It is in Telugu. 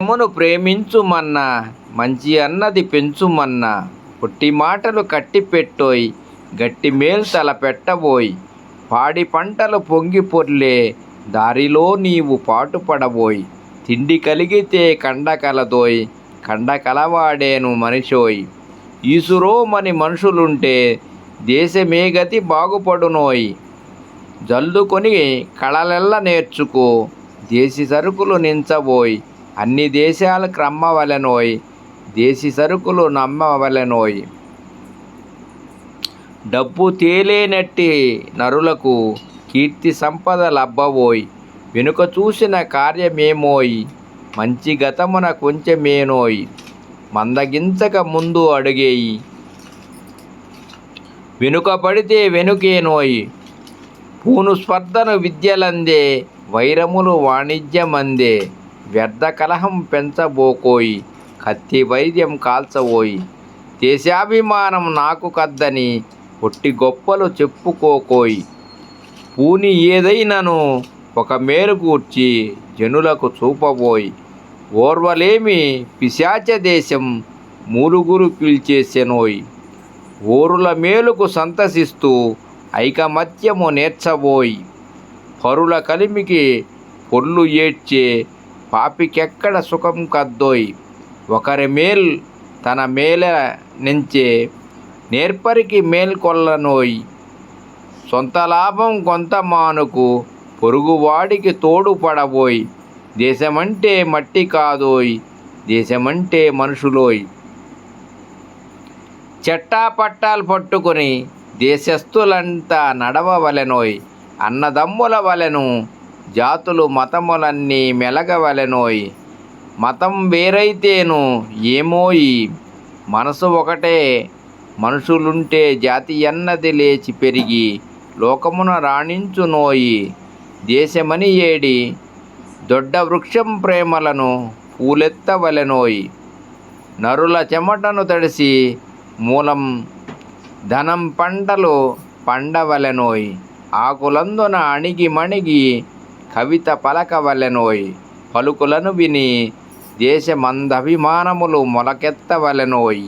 ప్రేమను ప్రేమించుమన్నా మంచి అన్నది పెంచుమన్నా పుట్టి మాటలు కట్టి పెట్టోయ్ గట్టి మేల్ తల పెట్టబోయ్ పాడి పంటలు పొంగి పొర్లే దారిలో నీవు పాటుపడబోయ్ తిండి కలిగితే కండ కలదోయ్ కండ కలవాడేను మనిషోయ్. ఈసురోమని మనుషులుంటే దేశమే గతి బాగుపడునోయ్. జల్దుకొని కళలెల్ల నేర్చుకో దేశీ సరుకులు నించబోయ్ అన్ని దేశాలు క్రమ్మవలెనోయ్ దేశీ సరుకులు నమ్మవలెనోయ్. డబ్బు తేలేనట్టి నరులకు కీర్తి సంపద లబ్బబోయ్ వెనుక చూసిన కార్యమేమోయ్ మంచి గతమున కొంచెమేనోయ్. మందగించక ముందు అడుగేయి. వెనుక పడితే వెనుకేనోయ్. పూను స్పర్ధను విద్యలందే వైరములు వాణిజ్యమందే. వ్యర్థ కలహం పెంచబోకోయి కత్తి వైద్యం కాల్చబోయి దేశాభిమానం నాకు కద్దని ఒట్టి గొప్పలు చెప్పుకోకోయి. పూని ఏదైనను ఒక మేలు కూర్చి జనులకు చూపబోయి ఓర్వలేమి పిశాచ దేశం మూలుగురు పీల్చేసెనోయ్. ఓరుల మేలుకు సంతసిస్తూ ఐకమత్యము నేర్చబోయి పరుల కలిమికి పొర్లు ఏడ్చే పాపికెక్కడ సుఖం కద్దోయ్? ఒకరి మేల్ తన మేల నుంచే నేర్పరికి మేల్కొల్లనోయ్ సొంత లాభం కొంత మానుకు పొరుగువాడికి తోడుపడబోయ్ దేశమంటే మట్టి కాదోయ్ దేశమంటే మనుషులోయ్. చెట్టా పట్టాలు పట్టుకొని దేశస్థులంతా నడవవలెనోయ్ అన్నదమ్ముల వలెను జాతులు మతములన్నీ మెలగవలెనోయ్. మతం వేరైతేను ఏమోయి. మనసు ఒకటే మనుషులుంటే జాతి అన్నది లేచి పెరిగి లోకమున రాణించునోయి. దేశమని ఏడి దొడ్డ వృక్షం ప్రేమలను పూలెత్తవలెనోయి. నరుల చెమటను తడిసి మూలం ధనం పంటలు పండవలెనోయ్. ఆకులందున అణిగి మణిగి కవిత పలకవలెనోయ్ పలుకులను విని దేశమందభిమానములు మొలకెత్తవలెనోయ్.